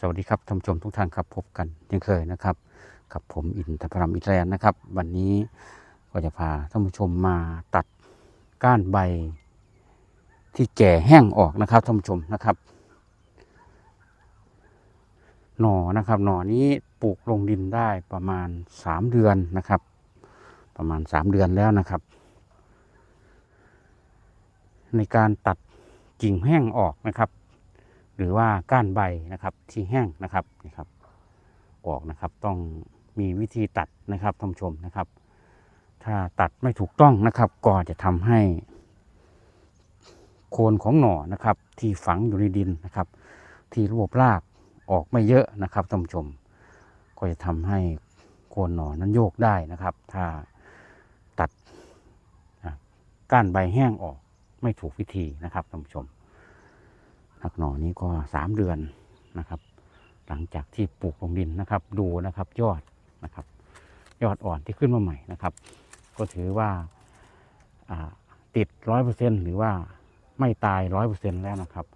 สวัสดีครับท่านผู้ชมทุกท่านครับพบกันยังเคยนะครับกับผมอินทพรมอิตแลนด์นะครับ วันนี้ก็จะพาท่านผู้ชมมาตัดก้านใบที่แก่แห้งออกนะครับท่านผู้ชมนะครับ หน่อนะครับหน่อนี้ปลูกลงดินได้ประมาณ 3 เดือนนะครับ ประมาณ 3 เดือนแล้วนะครับ ในการตัดกิ่งแห้งออกนะครับ หรือว่าก้านใบนะครับที่แห้งนะครับนี่ครับออกนะครับต้องมีวิธีตัดนะครับท่านผู้ชมนะครับ ถ้าตัดไม่ถูกต้องนะครับก็จะทำให้โคนของหน่อนะครับ ที่ฝังอยู่ในดินนะครับ ที่ระบบรากออกไม่เยอะนะครับท่านผู้ชม ก็จะทำให้โคนหน่อนั้นโยกได้นะครับ ถ้าตัดก้านใบแห้งออกไม่ถูกวิธีนะครับท่านผู้ชม หักหน่อนี้ก็สามเดือนนะครับ หลังจากที่ปลูกลงดินนะครับ ดูนะครับยอดนะครับ ยอดอ่อนที่ขึ้นมาใหม่นะครับ ก็ถือว่าติดร้อยเปอร์เซ็นหรือว่าไม่ตายร้อยเปอร์เซ็นแล้วนะครับ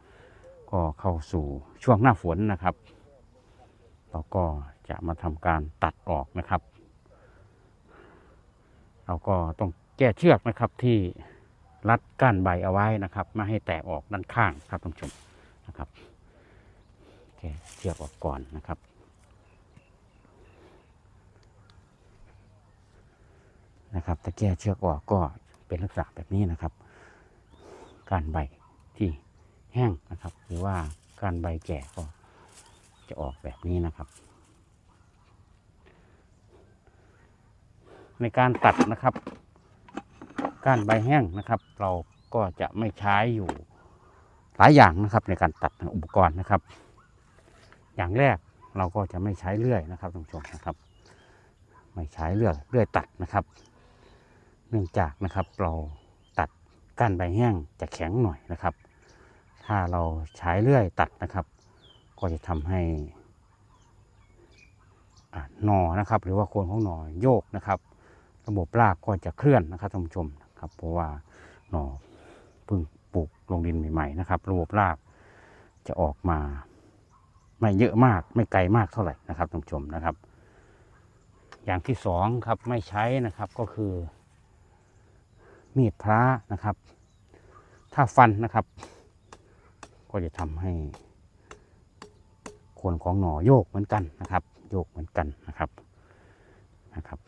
ก็เข้าสู่ช่วงหน้าฝนนะครับเราก็จะมาทำการตัดออกนะครับ เราก็ต้องแก้เชือกนะครับที่รัดก้านใบเอาไว้นะครับ ไม่ให้แตกออกด้านข้างครับท่านผู้ชม นะครับแก้เชือกออกก่อนนะครับ นะครับถ้าแก้เชือกออกก็เป็นลักษณะแบบนี้นะครับ การใบที่แห้งนะครับหรือว่าการใบแก่ก็จะออกแบบนี้นะครับ ในการตัดนะครับก้านใบแห้งนะครับ เราก็จะไม่ใช้อยู่ หลายอย่างนะครับในการตัดอุปกรณ์นะครับ อย่างแรกเราก็จะไม่ใช้เลื่อยนะครับท่านผู้ชมนะครับ ไม่ใช้เลื่อยเลื่อยตัดนะครับ เนื่องจากนะครับเราตัดก้านใบแห้งจะแข็งหน่อยนะครับ ถ้าเราใช้เลื่อยตัดนะครับ ก็จะทำให้อ่าหนอนะครับ หรือว่าโคนของหนอโยกนะครับ ระบบรากก็จะเคลื่อนนะครับท่านผู้ชมครับ เพราะว่าหนอพิ่ง ปลูกลงดินใหม่ ๆ นะครับ ระบบรากจะออกมา ไม่เยอะมากไม่ไกลมากเท่าไหร่นะครับท่านผู้ชมนะครับ อย่างที่สองครับไม่ใช้นะครับก็คือ มีดพระนะครับ ถ้าฟันนะครับ ก็จะทำให้โคนของหน่อโยกเหมือนกันนะครับ โยกเหมือนกันนะครับนะครับ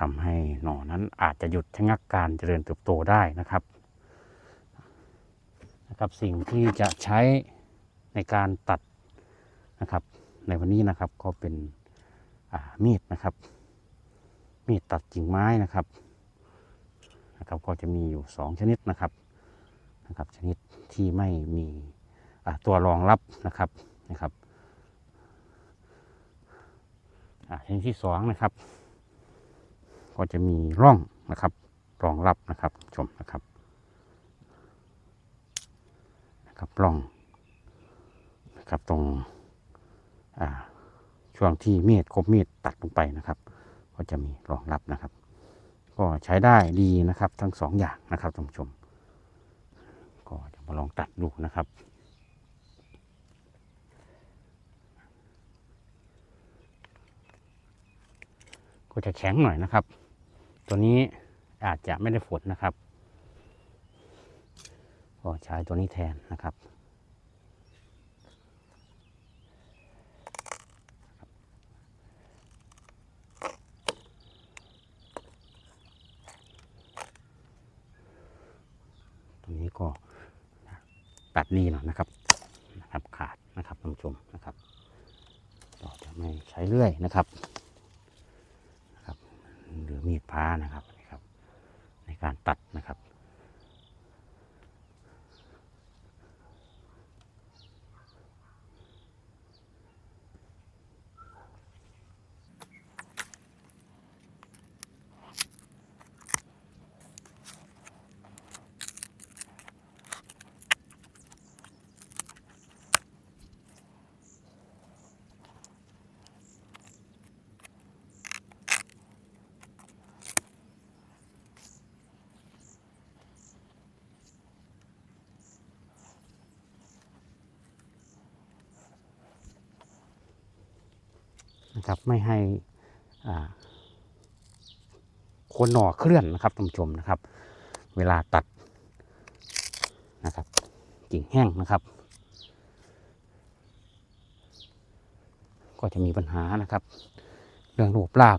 ทำให้หน่อนั้นอาจจะหยุดชะงักการเจริญเติบโตได้นะครับนะครับสิ่งที่จะใช้ในการตัดนะครับ ในวันนี้นะครับก็เป็นอ่ามีดนะครับ มีดตัดกิ่งไม้นะครับนะครับ ก็จะมีอยู่ 2 ชนิดนะครับนะครับ ชนิดที่ไม่มีอาตัวรองรับนะครับนะครับอาชนิดที่สองนะครับ ก็จะมีร่องนะครับรองรับนะครับชมนะครับนะครับร่องนะครับตรงช่วงที่มีดคมมีดตัดลงไปนะครับ ก็จะมีรองรับนะครับ ก็ใช้ได้ดีนะครับ ทั้งสองอย่างนะครับท่านผู้ชม ก็จะมาลองตัดดูนะครับก็จะแข็งหน่อยนะครับ ตัวนี้อาจจะไม่ได้ฝนนะครับก็ใช้ตัวนี้แทนนะครับ ตรงนี้ก็ตัดนี่หน่อยนะครับนะครับ ขาดนะครับท่านผู้ชมนะครับเราจะไม่ใช้เลื่อยนะครับหรือมีดพ้านะครับนี่ครับ ในการตัดนะครับ ค นะครับไม่ให้โคนหน่อเคลื่อนนะครับท่านผู้ชมนะครับ เวลาตัดนะครับกิ่งแห้งนะครับ ก็จะมีปัญหานะครับ เรื่องรูปราก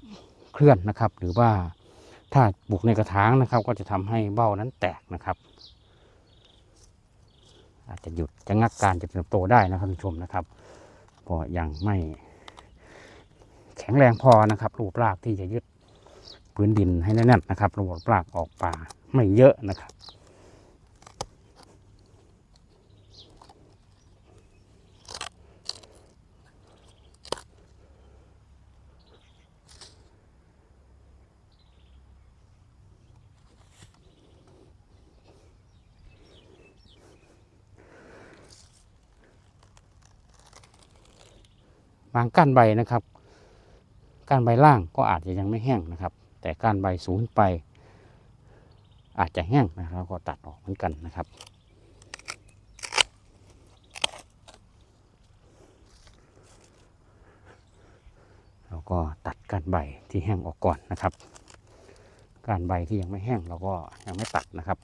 เคลื่อนนะครับ หรือว่าถ้าปลูกในกระถางนะครับ ก็จะทำให้เบ้านั้นแตกนะครับ อาจจะหยุดจะงักการจะเติบโตได้นะครับท่านผู้ชมนะครับเพราะยังไม่ ข็งแรงพอนะครับรูปรากที่จะยึดพื้นดินให้แน่นๆนะครับรูปรากออกป่าไม่เยอะนะครับบางก้านใบนะครับ ก้านใบล่างก็อาจจะยังไม่แห้งนะครับ แต่ก้านใบสูงขึ้นไป อาจจะแห้งนะครับก็ตัดออกเหมือนกันนะครับแล้วก็ตัดก้านใบที่แห้งออกก่อนนะครับ ก้านใบที่ยังไม่แห้งเราก็ยังไม่ตัดนะครับ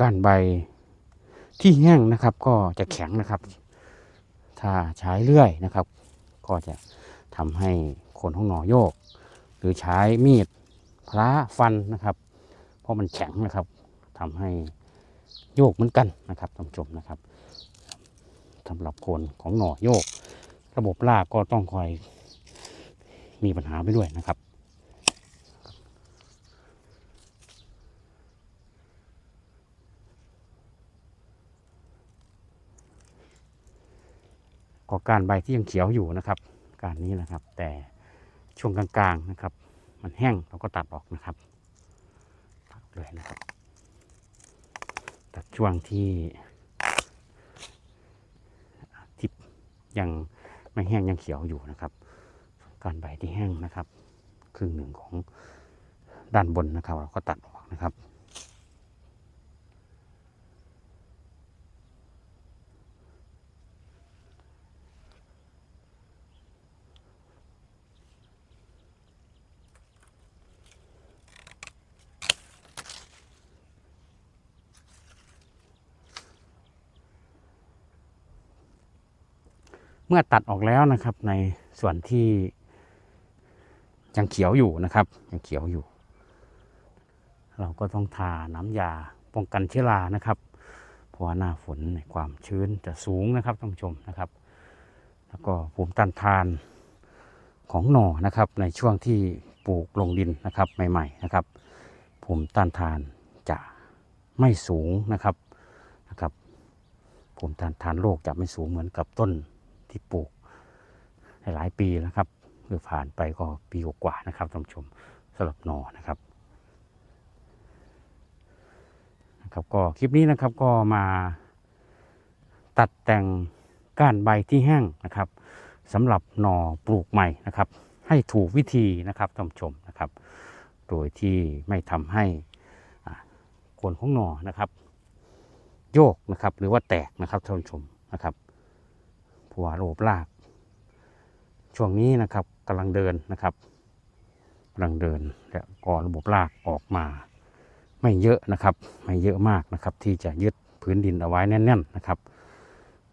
ก้านใบที่แห้งนะครับ ก็จะแข็งนะครับ ถ้าใช้เลื่อยนะครับ ก็จะทำให้คนของหน่อโยก หรือใช้มีดพระฟันนะครับ เพราะมันแข็งนะครับทำให้โยกเหมือนกันนะครับท่านผู้ชมนะครับสำหรับโคนของหน่อโยก ระบบรากก็ต้องคอยมีปัญหาไปด้วยนะครับ ก็การใบที่ยังเขียวอยู่นะครับ การนี้นะครับ แต่ช่วงกลางๆนะครับ มันแห้งเราก็ตัดออกนะครับตัดเลยนะครับ ตัดช่วงที่ที่ยังไม่แห้งยังเขียวอยู่นะครับ การใบที่แห้งนะครับ ครึ่งหนึ่งของด้านบนนะครับ เราก็ตัดออกนะครับ เมื่อตัดออกแล้วนะครับ ในส่วนที่ยังเขียวอยู่นะครับ ยังเขียวอยู่ เราก็ต้องทาน้ำยาป้องกันเชื้อรานะครับ เพราะว่าหน้าฝนในความชื้นจะสูงนะครับท่านผู้ชมนะครับ แล้วก็ภูมิต้านทานของหน่อนะครับในช่วงที่ปลูกลงดินนะครับใหม่ๆนะครับ ภูมิต้านทานจะไม่สูงนะครับนะครับภูมิต้านทานโรคจะไม่สูงเหมือนกับต้น ที่ปลูกหลายปีนะครับหรือผ่านไปก็ปีกว่านะครับท่านผู้ชมสำหรับหนอนะครับนะครับ ก็คลิปนี้นะครับก็มาตัดแต่งก้านใบที่แห้งนะครับสำหรับหน่อปลูกใหม่นะครับ ให้ถูกวิธีนะครับท่านผู้ชมนะครับ โดยที่ไม่ทำให้โคนของหน่อนะครับ โยกนะครับ หรือว่าแตกนะครับท่านผู้ชมนะครับ เพระว่าโรคราก ช่วงนี้นะครับกำลังเดินนะครับกำลังเดินและก่อระบบรากออกมา ไม่เยอะนะครับ ไม่เยอะมากนะครับ ที่จะยึดพื้นดินเอาไว้แน่น ๆนะครับ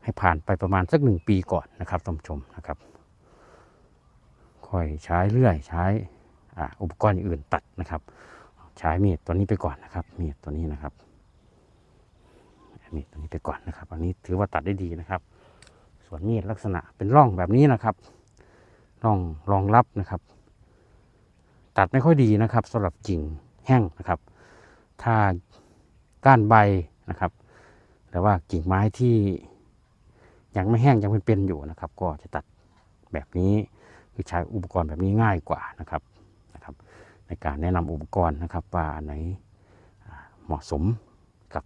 ให้ผ่านไปประมาณสักหนึ่งปีก่อนนะครับท่านผู้ชมนะครับค่อยใช้เลื่อยใช้ออุปกรณ์อื่นตัดนะครับ ใช้มีดตัวนี้ไปก่อนนะครับมีดตัวนี้นะครับมีดตัวนี้ไปก่อนนะครับ อันนี้ถือว่าตัดได้ดีนะครับ วนมีดลักษณะเป็นร่องแบบนี้นะครับร่องรองรับนะครับ ตัดไม่ค่อยดีนะครับสำหรับกิ่งแห้งนะครับ ถ้าก้านใบนะครับแต่ว่ากิ่งไม้ที่ยังไม่แห้งยังเป็นๆอยู่นะครับ ก็จะตัดแบบนี้คือใช้อุปกรณ์แบบนี้ง่ายกว่านะครับนะครับ ในการแนะนำอุปกรณ์นะครับว่าไหนเหมาะสมกับ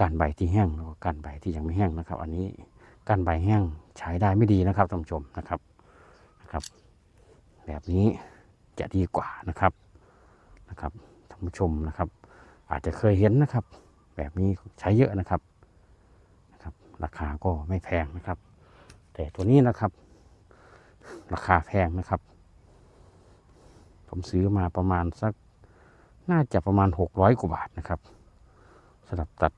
การใบที่แห้งแล้วก็การใบที่ยังไม่แห้งนะครับ อันนี้ การใบแห้งใช้ได้ไม่ดีนะครับท่านผู้ชมนะครับนะครับ แบบนี้จะดีกว่านะครับนะครับท่านผู้ชมนะครับ อาจจะเคยเห็นนะครับ แบบนี้ใช้เยอะนะครับนะครับ ราคาก็ไม่แพงนะครับ แต่ตัวนี้นะครับ ราคาแพงนะครับ ผมซื้อมาประมาณสักน่าจะประมาณ 600กว่าบาทนะครับสำหรับตัด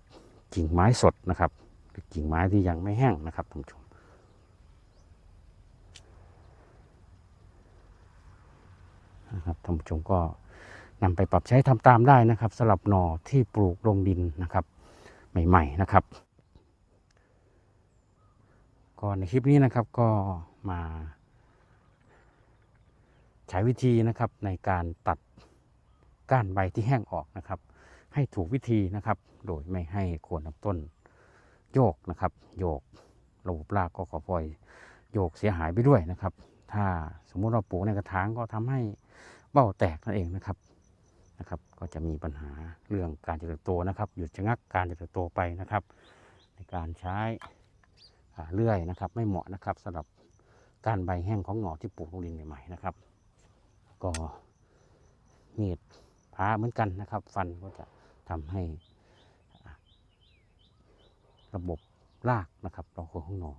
กิ่งไม้สดนะครับ หรือกิ่งไม้ที่ยังไม่แห้งนะครับท่านผู้ชมนะครับท่านผู้ชมก็นำไปปรับใช้ทำตามได้นะครับสำหรับหน่อที่ปลูกลงดินนะครับ ใหม่ ๆนะครับก็ในคลิปนี้นะครับก็มาใช้วิธีนะครับในการตัดก้านใบที่แห้งออกนะครับ ให้ถูกวิธีนะครับ โดยไม่ให้โคนลำต้น โยกนะครับ โยกระบบรากก็ขอพลอยโยกเสียหายไปด้วยนะครับ ถ้าสมมุติเราปลูกในกระถางก็ทำให้เบ้าแตกนั่นเองนะครับนะครับ ก็จะมีปัญหาเรื่องการเจริญเติบโตนะครับ หยุดชะงักการเจริญเติบโตไปนะครับ ในการใช้เลื่อยนะครับ ไม่เหมาะนะครับสำหรับการใบแห้งของหน่อที่ปลูกลงดินใหม่ๆนะครับ ก็มีดพาเหมือนกันนะครับ ฟันก็จะทำให้ ระบบรากนะครับเราของหนอ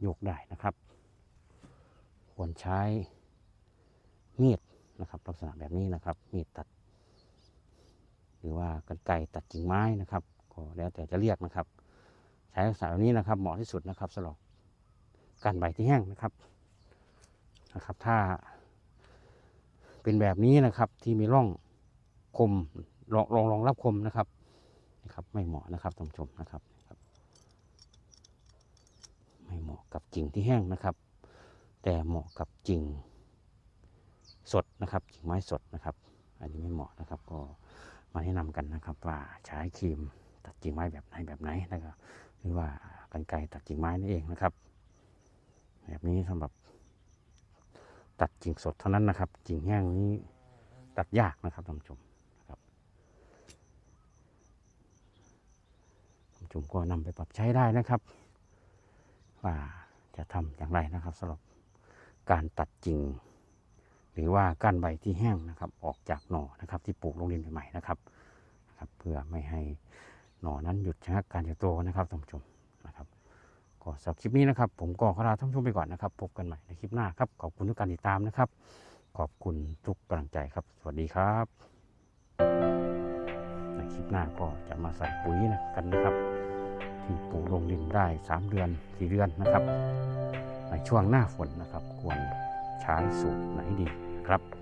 โยกได้นะครับ ควรใช้มีดนะครับลักษณะแบบนี้นะครับมีดตัด หรือว่ากรรไกตัดกิ่งไม้นะครับ ก็แล้วแต่จะเรียกนะครับ ใช้ลักษณะแบบนี้นะครับ เหมาะที่สุดนะครับสำหรับการใบที่แห้งนะครับนะครับ ถ้าเป็นแบบนี้นะครับที่มีร่องคมรองรองรองรับคมนะครับนะครับ ไม่เหมาะนะครับท่านผู้ชมนะครับนะครับ ไม่เหมาะ กับกิ่งที่แห้งนะครับ แต่เหมาะกับกิ่งสดนะครับกิ่งไม้สดนะครับ อันนี้ไม่เหมาะนะครับ ก็มาแนะนำกันนะครับ ว่าใช้ครีมตัดกิ่งไม้แบบไหนแบบไหนนะครับหรือว่ากรรไกรตัดกิ่งไม้นั่นเองนะครับ แบบนี้สำหรับตัดกิ่งสดเท่านั้นนะครับกิ่งแห้งนี้ตัดยากนะครับท่านผู้ชมนะครับท่านผู้ชมก็นำไปปรับใช้ได้นะครับ ว่าจะทำอย่างไรนะครับสำหรับการตัดกิ่ง หรือว่าก้านใบที่แห้งนะครับ ออกจากหน่อนะครับ ที่ปลูกลงดินใหม่ๆนะครับครับ เพื่อไม่ให้หน่อนั้นหยุดชะงักการเติบโตนะครับท่านผู้ชมนะครับก็สำหรับคลิปนี้นะครับ ผมก็ขอลาท่านผู้ชมไปก่อนนะครับ พบกันใหม่ในคลิปหน้าครับขอบคุณทุกการติดตามนะครับ ขอบคุณทุกกำลังใจครับ สวัสดีครับ ในคลิปหน้าก็จะมาใส่ปุ๋ยนะกันนะครับ ที่ปลูกลงดินได้ 3 เดือน 4 เดือนนะครับ ในช่วงหน้าฝนนะครับ ควรใช้สูตรไหนดีครับ